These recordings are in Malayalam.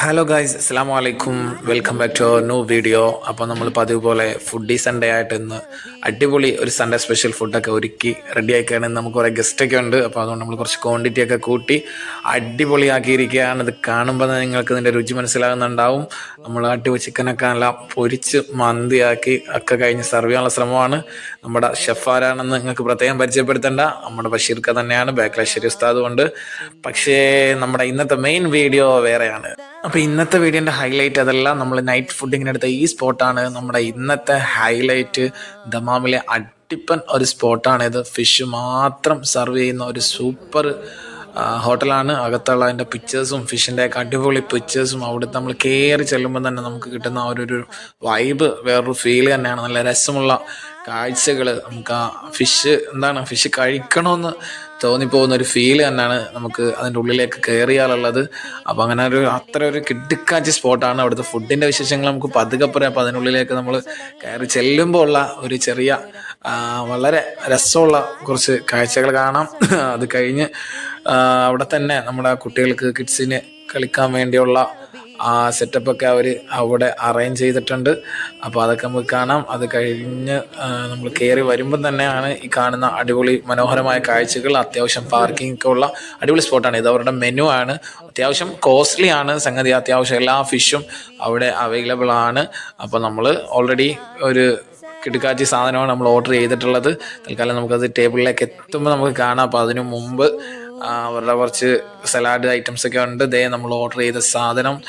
ഹലോ ഗൈസ് അസ്സാം വലൈക്കും welcome back to new video അപ്പോൾ നമ്മൾ പതിവ് പോലെ ഫുഡി സൺഡേ ആയിട്ട് ഇന്ന് അടിപൊളി ഒരു സൺഡേ സ്പെഷ്യൽ ഫുഡൊക്കെ ഒരുക്കി റെഡി ആക്കുകയാണ് നമുക്ക് കുറേ ഗസ്റ്റൊക്കെ ഉണ്ട്. അപ്പോൾ അതുകൊണ്ട് നമ്മൾ കുറച്ച് ക്വാണ്ടിറ്റി ഒക്കെ കൂട്ടി അടിപൊളിയാക്കിയിരിക്കുകയാണ്. ഇത് കാണുമ്പോൾ തന്നെ നിങ്ങൾക്ക് ഇതിന്റെ രുചി മനസ്സിലാകുന്നുണ്ടാവും. നമ്മൾ അടിപൊളി ചിക്കനൊക്കെ നല്ല പൊരിച്ച് മന്തിയാക്കി ഒക്കെ കഴിഞ്ഞ് സെർവ് ചെയ്യാനുള്ള ശ്രമമാണ്. നമ്മുടെ ഷെഫ് ആരാണെന്ന് നിങ്ങൾക്ക് പ്രത്യേകം പരിചയപ്പെടുത്തേണ്ട. നമ്മുടെ ബഷീർക്ക തന്നെയാണ്. ബാക്ലാശ്ശേരി ഉസ്താദ് കൊണ്ട് പക്ഷേ നമ്മുടെ ഇന്നത്തെ മെയിൻ വീഡിയോ വേറെയാണ്. അപ്പോൾ ഇന്നത്തെ വീഡിയോന്റെ ഹൈലൈറ്റ് അതല്ല നമ്മൾ നൈറ്റ് ഫുഡിങ്ങിന് എടുത്ത ഈ സ്പോട്ടാണ് നമ്മുടെ ഇന്നത്തെ ഹൈലൈറ്റ് ദമാമിലെ അടിപ്പൻ ഒരു സ്പോട്ടാണ് ഇത് ഫിഷ് മാത്രം സെർവ് ചെയ്യുന്ന ഒരു സൂപ്പർ ഹോട്ടലാണ് അകത്തുള്ള അതിന്റെ പിക്ചേഴ്സും ഫിഷിന്റെ അടിപൊളി പിക്ചേഴ്സും അവിടുത്തെ നമ്മൾ കയറി ചെല്ലുമ്പോൾ തന്നെ നമുക്ക് കിട്ടുന്ന ആ ഒരു വൈബ് വേറൊരു ഫീൽ തന്നെയാണ്. നല്ല രസമുള്ള കാഴ്ചകൾ നമുക്ക് ആ ഫിഷ് എന്താണ് ഫിഷ് കഴിക്കണമെന്ന് തോന്നിപ്പോകുന്ന ഒരു ഫീൽ തന്നെയാണ് നമുക്ക് അതിന്റെ ഉള്ളിലേക്ക് കയറിയാലുള്ളത് അപ്പോൾ അങ്ങനെ ഒരു അത്ര ഒരു കിടുക്കാച്ച സ്പോട്ടാണ് അവിടുത്തെ ഫുഡിന്റെ വിശേഷങ്ങൾ നമുക്ക് പതുക്കെ പറയാം. അപ്പോൾ അതിനുള്ളിലേക്ക് നമ്മൾ കയറി ചെല്ലുമ്പോൾ ഉള്ള ഒരു ചെറിയ വളരെ രസമുള്ള കുറച്ച് കാഴ്ചകൾ കാണാം. അത് കഴിഞ്ഞ് അവിടെ തന്നെ നമ്മുടെ കുട്ടികൾക്ക് കിഡ്സിന് കളിക്കാൻ വേണ്ടിയുള്ള ആ സെറ്റപ്പൊക്കെ അവർ അവിടെ അറേഞ്ച് ചെയ്തിട്ടുണ്ട്. അപ്പോൾ അതൊക്കെ നമുക്ക് കാണാം. അത് കഴിഞ്ഞ് നമ്മൾ കയറി വരുമ്പം തന്നെയാണ് ഈ കാണുന്ന അടിപൊളി മനോഹരമായ കാഴ്ചകൾ. അത്യാവശ്യം പാർക്കിംഗ് ഒക്കെ ഉള്ള അടിപൊളി സ്പോട്ടാണ് ഇത് അവരുടെ മെനു ആണ്. അത്യാവശ്യം കോസ്റ്റ്ലി ആണ് സംഗതി. അത്യാവശ്യം എല്ലാ ഫിഷും അവിടെ അവൈലബിൾ ആണ്. അപ്പോൾ നമ്മൾ ഓൾറെഡി ഒരു കിടുക്കാച്ചി സാധനമാണ് നമ്മൾ ഓർഡർ ചെയ്തിട്ടുള്ളത്. തൽക്കാലം നമുക്കത് ടേബിളിലേക്ക് എത്തുമ്പോൾ നമുക്ക് കാണാം. അപ്പോൾ അതിനു മുമ്പ് അവരുടെ കുറച്ച് സലാഡ് ഐറ്റംസ് ഒക്കെ ഉണ്ട്. ദേ നമ്മൾ ഓർഡർ ചെയ്ത സാധനം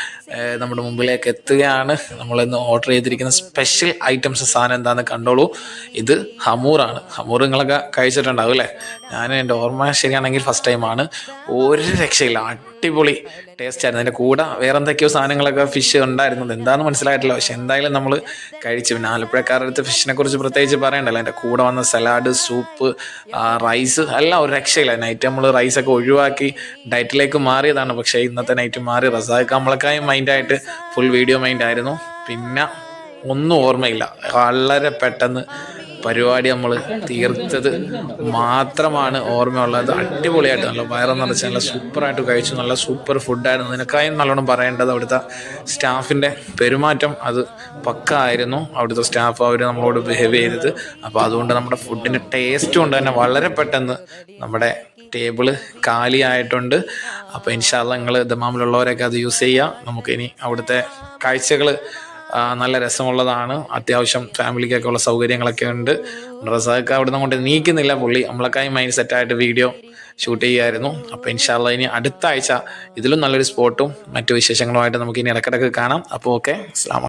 നമ്മുടെ മുമ്പിലേക്ക് എത്തുകയാണ്. നമ്മളിന്ന് ഓർഡർ ചെയ്തിരിക്കുന്ന സ്പെഷ്യൽ ഐറ്റംസ് സാധനം എന്താണെന്ന് കണ്ടോളൂ. ഇത് ഹമൂറാണ്. ഹമൂർ നിങ്ങളൊക്കെ കഴിച്ചിട്ടുണ്ടാവും അല്ലേ? ഞാൻ എന്റെ ഓർമ്മ ശരിയാണെങ്കിൽ ഫസ്റ്റ് ടൈമാണ് ഒരു രക്ഷയില്ല. അടിപൊളി ടേസ്റ്റ് ആയിരുന്നു. അതിന്റെ കൂടെ വേറെ എന്തൊക്കെയോ സാധനങ്ങളൊക്കെ ഫിഷ് ഉണ്ടായിരുന്നത്. എന്താണെന്ന് മനസ്സിലായിട്ടില്ല. പക്ഷെ എന്തായാലും നമ്മൾ കഴിച്ചു. പിന്നെ ആലപ്പുഴക്കാരുടെ അടുത്ത് ഫിഷിനെ കുറിച്ച് പ്രത്യേകിച്ച് പറയണ്ടല്ലോ. അതിന്റെ കൂടെ വന്ന സലാഡ് സൂപ്പ് റൈസ് എല്ലാം ഒരു രക്ഷയില്ല. നൈറ്റ് നമ്മൾ റൈസൊക്കെ ഒഴിവാക്കി ഡയറ്റിലേക്ക് മാറിയതാണ്. പക്ഷേ ഇന്നത്തെ നൈറ്റ് മാറി. റസാഖ് നമ്മളൊക്കെയും മൈൻഡായിട്ട് ഫുൾ വീഡിയോ മൈൻഡായിരുന്നു പിന്നെ ഒന്നും ഓർമ്മയില്ല. വളരെ പെട്ടെന്ന് പരിപാടി നമ്മൾ തീർത്തത് മാത്രമാണ് ഓർമ്മയുള്ളത്. അടിപൊളിയായിട്ട് നല്ല വയറ് നിറച്ച് നല്ല സൂപ്പറായിട്ട് കഴിച്ചു. നല്ല സൂപ്പർ ഫുഡായിരുന്നു നിനക്കായും നല്ലോണം പറയേണ്ടത് അവിടുത്തെ സ്റ്റാഫിന്റെ പെരുമാറ്റം അത് പക്ക ആയിരുന്നു അവിടുത്തെ സ്റ്റാഫ് അവർ നമ്മളോട് ബിഹേവ് ചെയ്തത്. അപ്പോൾ അതുകൊണ്ട് നമ്മുടെ ഫുഡിന്റെ ടേസ്റ്റ് കൊണ്ട് തന്നെ വളരെ പെട്ടെന്ന് നമ്മുടെ ടേബിൾ കാലിയായിട്ടുണ്ട്. അപ്പോൾ ഇൻഷാല്ല നിങ്ങൾ ദമാമിലുള്ളവരൊക്കെ അത് യൂസ് ചെയ്യുക നമുക്കിനി അവിടുത്തെ കാഴ്ചകൾ നല്ല രസമുള്ളതാണ്. അത്യാവശ്യം ഫാമിലിക്കൊക്കെ ഉള്ള സൗകര്യങ്ങളൊക്കെ ഉണ്ട്. റസാഖ് അവിടെ നിന്ന് കൊണ്ട് നീക്കുന്നില്ല പുള്ളി. നമ്മളൊക്കെ മൈൻഡ് സെറ്റായിട്ട് വീഡിയോ ഷൂട്ട് ചെയ്യായിരുന്നു അപ്പോൾ ഇൻഷാല്ല ഇനി അടുത്ത ആഴ്ച ഇതിലും നല്ലൊരു സ്പോട്ടും മറ്റു വിശേഷങ്ങളുമായിട്ട് നമുക്ക് ഇനി ഇടക്കിടക്ക് കാണാം. അപ്പോൾ ഓക്കെ അസ്ലാം